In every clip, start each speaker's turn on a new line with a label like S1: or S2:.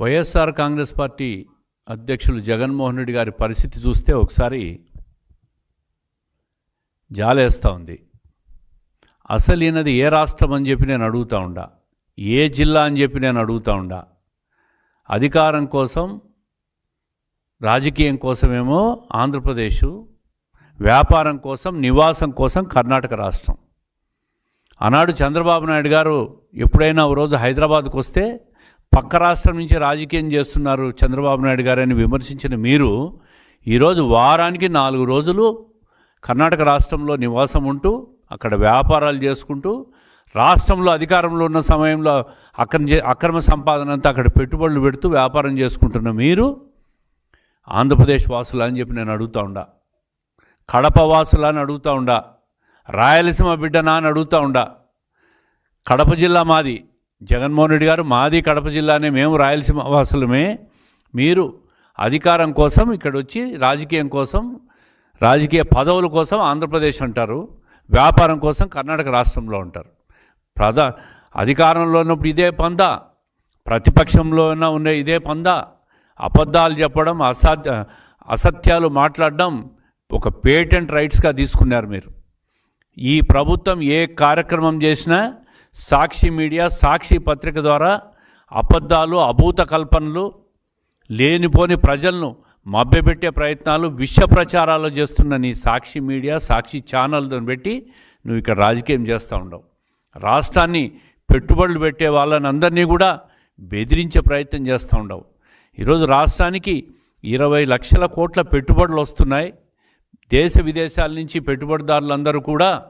S1: YSR Congress party అధ్యక్షులు జగన్మోహన్ రెడ్డి గారి పరిస్థితి చూస్తే ఒకసారి జాలేస్తూ ఉంది. అసలు ఈయనది ఏ రాష్ట్రం అని చెప్పి నేను అడుగుతూ ఉండా. ఏ జిల్లా అని చెప్పి నేను అడుగుతూ ఉండా. అధికారం కోసం రాజకీయం కోసమేమో ఆంధ్రప్రదేశ్ వ్యాపారం కోసం నివాసం కోసం కర్ణాటక రాష్ట్రం. ఆనాడు చంద్రబాబు నాయుడు గారు ఎప్పుడైనా ఓ రోజు హైదరాబాద్కు వస్తే పక్క రాష్ట్రం నుంచి రాజకీయం చేస్తున్నారు చంద్రబాబు నాయుడు గారని విమర్శించిన మీరు ఈరోజు వారానికి నాలుగు రోజులు కర్ణాటక రాష్ట్రంలో నివాసం ఉంటూ అక్కడ వ్యాపారాలు చేసుకుంటూ రాష్ట్రంలో అధికారంలో ఉన్న సమయంలో అక్రమ అక్రమ సంపాదన అంతా అక్కడ పెట్టుబడులు పెడుతూ వ్యాపారం చేసుకుంటున్న మీరు ఆంధ్రప్రదేశ్ వాసులా అని చెప్పి నేను అడుగుతా ఉండా. కడప వాసులా అని అడుగుతా ఉండా. రాయలసీమ బిడ్డనా అని అడుగుతా ఉండా. కడప జిల్లా మాది. జగన్మోహన్ రెడ్డి గారు మాది కడప జిల్లానే మేము రాయలసీమ వాసులమే. మీరు అధికారం కోసం ఇక్కడ వచ్చి రాజకీయం కోసం రాజకీయ పదవుల కోసం ఆంధ్రప్రదేశ్ అంటారు వ్యాపారం కోసం కర్ణాటక రాష్ట్రంలో ఉంటారు ప్రధా అధికారంలో ఉన్నప్పుడు ఇదే పంద ప్రతిపక్షంలో ఉన్న ఇదే పంద. అబద్ధాలు చెప్పడం అసాధ్య అసత్యాలు మాట్లాడడం ఒక పేటెంట్ రైట్స్గా తీసుకున్నారు మీరు. ఈ ప్రభుత్వం ఏ కార్యక్రమం చేసినా సాక్షి మీడియా సాక్షి పత్రిక ద్వారా అబద్ధాలు అభూత కల్పనలు లేనిపోని ప్రజలను మభ్యపెట్టే ప్రయత్నాలు విష ప్రచారాలు చేస్తున్న నీ సాక్షి మీడియా సాక్షి ఛానల్తో పెట్టి నువ్వు ఇక్కడ రాజకీయం చేస్తూ ఉండవు. రాష్ట్రాన్ని పెట్టుబడులు పెట్టే వాళ్ళని అందరినీ కూడా బెదిరించే ప్రయత్నం చేస్తూ ఉండవు. ఈరోజు రాష్ట్రానికి ఇరవై లక్షల కోట్ల పెట్టుబడులు వస్తున్నాయి. దేశ విదేశాల నుంచి పెట్టుబడిదారులందరూ కూడా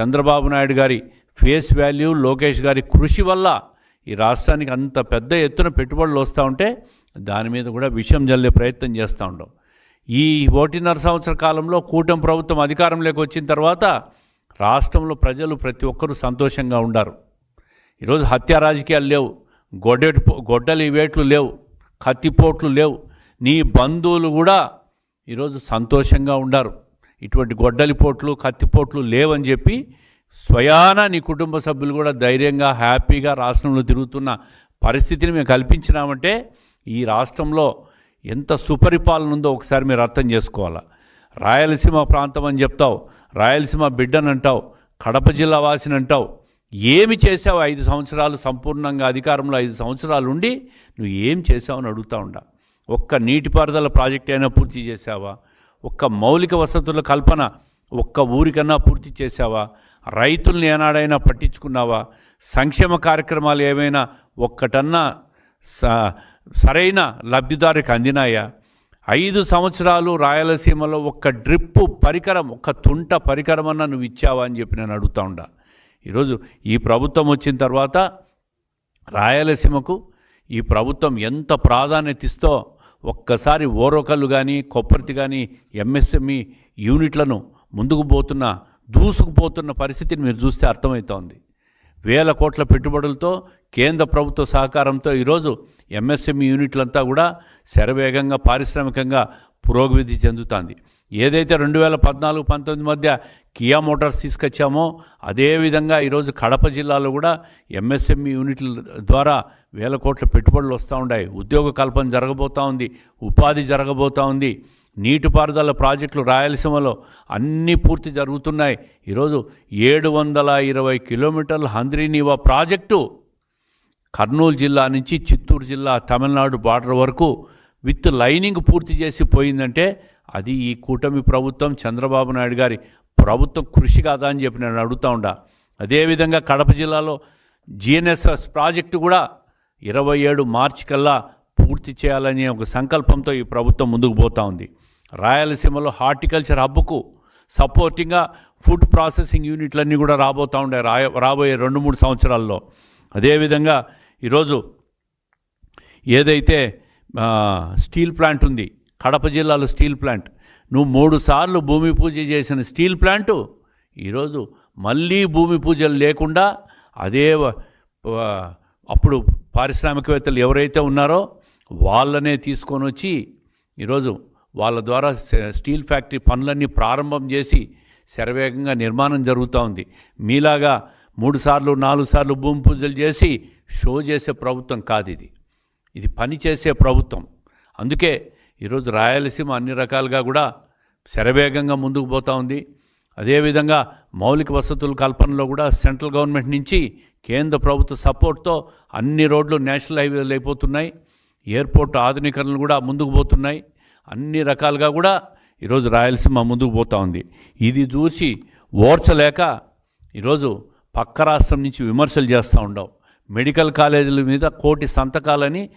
S1: చంద్రబాబు నాయుడు గారి ఫేస్ వాల్యూ లోకేష్ గారి కృషి వల్ల ఈ రాష్ట్రానికి అంత పెద్ద ఎత్తున పెట్టుబడులు వస్తూ ఉంటే దాని మీద కూడా విషయం జల్లే ప్రయత్నం చేస్తూ ఉండవు ఈ ఒకటిన్నర సంవత్సర కాలంలో కూటమి ప్రభుత్వం అధికారంలోకి వచ్చిన తర్వాత రాష్ట్రంలో ప్రజలు ప్రతి ఒక్కరూ సంతోషంగా ఉండారు. ఈరోజు హత్య రాజకీయాలు లేవు. గొడ్డెటి గొడ్డలి వేట్లు లేవు. కత్తిపోట్లు లేవు. నీ బంధువులు కూడా ఈరోజు సంతోషంగా ఉండారు. ఇటువంటి గొడ్డలి పోట్లు కత్తిపోట్లు లేవని చెప్పి స్వయాన నీ కుటుంబ సభ్యులు కూడా ధైర్యంగా హ్యాపీగా రాష్ట్రంలో తిరుగుతున్న పరిస్థితిని మేము కల్పించినామంటే ఈ రాష్ట్రంలో ఎంత సుపరిపాలన ఉందో ఒకసారి మీరు అర్థం చేసుకోవాలా? రాయలసీమ ప్రాంతం అని చెప్తావు రాయలసీమ బిడ్డని అంటావు కడప జిల్లా వాసిని అంటావు. ఏమి చేసావు ఐదు సంవత్సరాలు సంపూర్ణంగా అధికారంలో ఐదు సంవత్సరాలు ఉండి నువ్వు ఏం చేసావు అని అడుగుతా ఉండా? ఒక్క నీటిపారుదల ప్రాజెక్ట్ అయినా పూర్తి చేసావా ఒక్క మౌలిక వసతుల కల్పన ఒక్క ఊరికన్నా పూర్తి చేసావా రైతుల్ని ఏనాడైనా పట్టించుకున్నావా? సంక్షేమ కార్యక్రమాలు ఏమైనా ఒక్కటన్నా స- సరైన లబ్ధిదారికి అందినాయా? ఐదు సంవత్సరాలు రాయలసీమలో ఒక్క డ్రిప్పు పరికరం ఒక్క తుంట పరికరం అన్నా నువ్వు ఇచ్చావా అని చెప్పి నేను అడుగుతా ఉండా. ఈరోజు ఈ ప్రభుత్వం వచ్చిన తర్వాత రాయలసీమకు ఈ ప్రభుత్వం ఎంత ప్రాధాన్యత ఇస్తో ఒక్కసారి ఓరోకలు కానీ కొప్పర్తి కానీ ఎంఎస్ఎంఈ యూనిట్లను ముందుకు పోతున్న దూసుకుపోతున్న పరిస్థితిని మీరు చూస్తే అర్థమవుతోంది. వేల కోట్ల పెట్టుబడులతో కేంద్ర ప్రభుత్వ సహకారంతో ఈరోజు ఎంఎస్ఎంఈ యూనిట్లంతా కూడా శరవేగంగా పారిశ్రామికంగా పురోగతి చెందుతుంది. ఏదైతే రెండు వేల పద్నాలుగు పంతొమ్మిది మధ్య కియా మోటార్స్ తీసుకొచ్చామో అదేవిధంగా ఈరోజు కడప జిల్లాలో కూడా ఎంఎస్ఎంఈ యూనిట్ల ద్వారా వేల కోట్ల పెట్టుబడులు వస్తూ ఉన్నాయి. ఉద్యోగ కల్పన జరగబోతూ ఉంది ఉపాధి జరగబోతూ ఉంది. నీటిపారుదల ప్రాజెక్టులు రాయలసీమలో అన్నీ పూర్తి జరుగుతున్నాయి. ఈరోజు ఏడు వందల ఇరవై కిలోమీటర్ల హంద్రీనీవా ప్రాజెక్టు కర్నూలు జిల్లా నుంచి చిత్తూరు జిల్లా తమిళనాడు బార్డర్ వరకు విత్ లైనింగ్ పూర్తి చేసి పోయిందంటే అది ఈ కూటమి ప్రభుత్వం చంద్రబాబు నాయుడు గారి ప్రభుత్వం కృషి కాదా అని చెప్పి నేను అడుగుతా ఉండా. అదేవిధంగా కడప జిల్లాలో జిఎన్ఎస్ఎస్ ప్రాజెక్టు కూడా ఇరవై ఏడు మార్చి కల్లా పూర్తి చేయాలనే ఒక సంకల్పంతో ఈ ప్రభుత్వం ముందుకు పోతా ఉంది. రాయలసీమలో హార్టికల్చర్ హబ్కు సపోర్టింగ్గా ఫుడ్ ప్రాసెసింగ్ యూనిట్లన్నీ కూడా రాబోతూ ఉండే రాయ రాబోయే రెండు మూడు సంవత్సరాల్లో. అదేవిధంగా ఈరోజు ఏదైతే స్టీల్ ప్లాంట్ ఉంది కడప జిల్లాలో స్టీల్ ప్లాంట్ నువ్వు మూడు సార్లు భూమి పూజ చేసిన స్టీల్ ప్లాంటు ఈరోజు మళ్ళీ భూమి పూజలు లేకుండా అదే అప్పుడు పారిశ్రామికవేత్తలు ఎవరైతే ఉన్నారో వాళ్ళనే తీసుకొని వచ్చి ఈరోజు వాళ్ళ ద్వారా స్టీల్ ఫ్యాక్టరీ పనులన్నీ ప్రారంభం చేసి శరవేగంగా నిర్మాణం జరుగుతూ ఉంది. మీలాగా మూడు సార్లు నాలుగు సార్లు భూమి పూజలు చేసి షో చేసే ప్రభుత్వం కాదు ఇది. ఇది పనిచేసే ప్రభుత్వం. అందుకే ఈరోజు రాయలసీమ అన్ని రకాలుగా కూడా శరవేగంగా ముందుకు పోతూ ఉంది. అదేవిధంగా మౌలిక వసతుల కల్పనలో కూడా సెంట్రల్ గవర్నమెంట్ నుంచి కేంద్ర ప్రభుత్వ సపోర్ట్తో అన్ని రోడ్లు నేషనల్ హైవేలు అయిపోతున్నాయి. ఎయిర్పోర్ట్ ఆధునీకరణలు కూడా ముందుకు పోతున్నాయి. అన్ని రకాలుగా కూడా ఈరోజు రాయలసీమ ముందుకు పోతూ ఉంది. ఇది చూసి ఓర్చలేక ఈరోజు పక్క రాష్ట్రం నుంచి విమర్శలు చేస్తూ ఉండవు. మెడికల్ కాలేజీల మీద కోటి సంతకాలని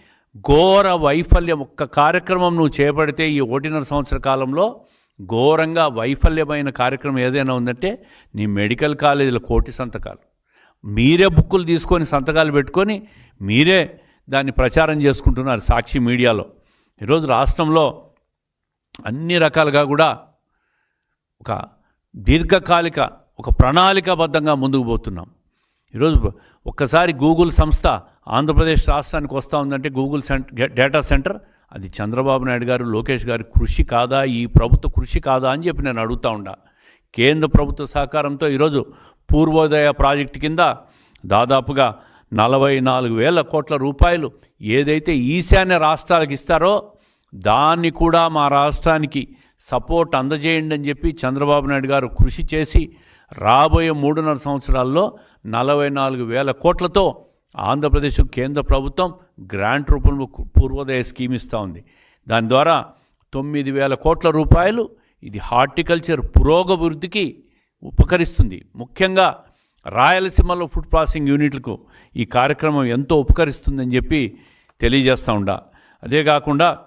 S1: ఘోర వైఫల్యం ఒక్క కార్యక్రమం నువ్వు చేపడితే ఈ ఒకటిన్నర సంవత్సర కాలంలో ఘోరంగా వైఫల్యమైన కార్యక్రమం ఏదైనా ఉందంటే నీ మెడికల్ కాలేజీల కోటి సంతకాలు. మీరే బుక్కులు తీసుకొని సంతకాలు పెట్టుకొని మీరే దాన్ని ప్రచారం చేసుకుంటున్నారు సాక్షి మీడియాలో. ఈరోజు రాష్ట్రంలో అన్ని రకాలుగా కూడా ఒక దీర్ఘకాలిక ఒక ప్రణాళికాబద్ధంగా ముందుకు పోతున్నాం. ఈరోజు ఒక్కసారి గూగుల్ సంస్థ ఆంధ్రప్రదేశ్ రాష్ట్రానికి వస్తూ ఉందంటే గూగుల్ సెంటర్ డేటా సెంటర్ అది చంద్రబాబు నాయుడు గారు లోకేష్ గారి కృషి కాదా ఈ ప్రభుత్వ కృషి కాదా అని చెప్పి నేను అడుగుతా ఉండా. కేంద్ర ప్రభుత్వ సహకారంతో ఈరోజు పూర్వోదయ ప్రాజెక్టు కింద దాదాపుగా నలభై నాలుగు వేల కోట్ల రూపాయలు ఏదైతే ఈశాన్య రాష్ట్రాలకు ఇస్తారో దాన్ని కూడా మా రాష్ట్రానికి సపోర్ట్ అందజేయండి అని చెప్పి చంద్రబాబు నాయుడు గారు కృషి చేసి రాబోయే మూడున్నర సంవత్సరాల్లో నలభై నాలుగు వేల కోట్లతో ఆంధ్రప్రదేశ్ కేంద్ర ప్రభుత్వం గ్రాంట్ రూపంలో పూర్వోదయ స్కీమ్ ఇస్తూ ఉంది. దాని ద్వారా తొమ్మిది వేల కోట్ల రూపాయలు ఇది హార్టికల్చర్ పురోగభివృద్ధికి ఉపకరిస్తుంది. ముఖ్యంగా రాయలసీమలో ఫుడ్ ప్రాసెసింగ్ యూనిట్లకు ఈ కార్యక్రమం ఎంతో ఉపకరిస్తుందని చెప్పి తెలియజేస్తూ ఉండా. అదే కాకుండా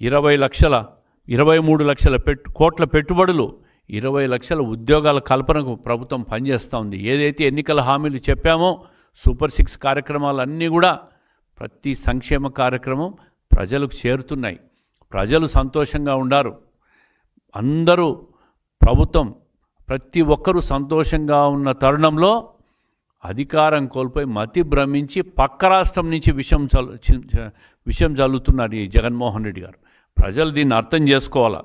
S1: ఇరవై లక్షల ఇరవై మూడు లక్షల పెట్టు కోట్ల పెట్టుబడులు ఇరవై లక్షల ఉద్యోగాల కల్పనకు ప్రభుత్వం పనిచేస్తూ ఉంది. ఏదైతే ఎన్నికల హామీలు చెప్పామో సూపర్ సిక్స్ కార్యక్రమాలన్నీ కూడా ప్రతి సంక్షేమ కార్యక్రమం ప్రజలకు చేరుతున్నాయి. ప్రజలు సంతోషంగా ఉండారు. అందరూ ప్రభుత్వం ప్రతి ఒక్కరూ సంతోషంగా ఉన్న తరుణంలో అధికారం కోల్పోయి మతి భ్రమించి పక్క రాష్ట్రం నుంచి విషం చల్లు విషం చల్లుతున్నారు ఈ జగన్మోహన్ రెడ్డి గారు. ప్రజలు దీన్ని అర్థం చేసుకోవాలా?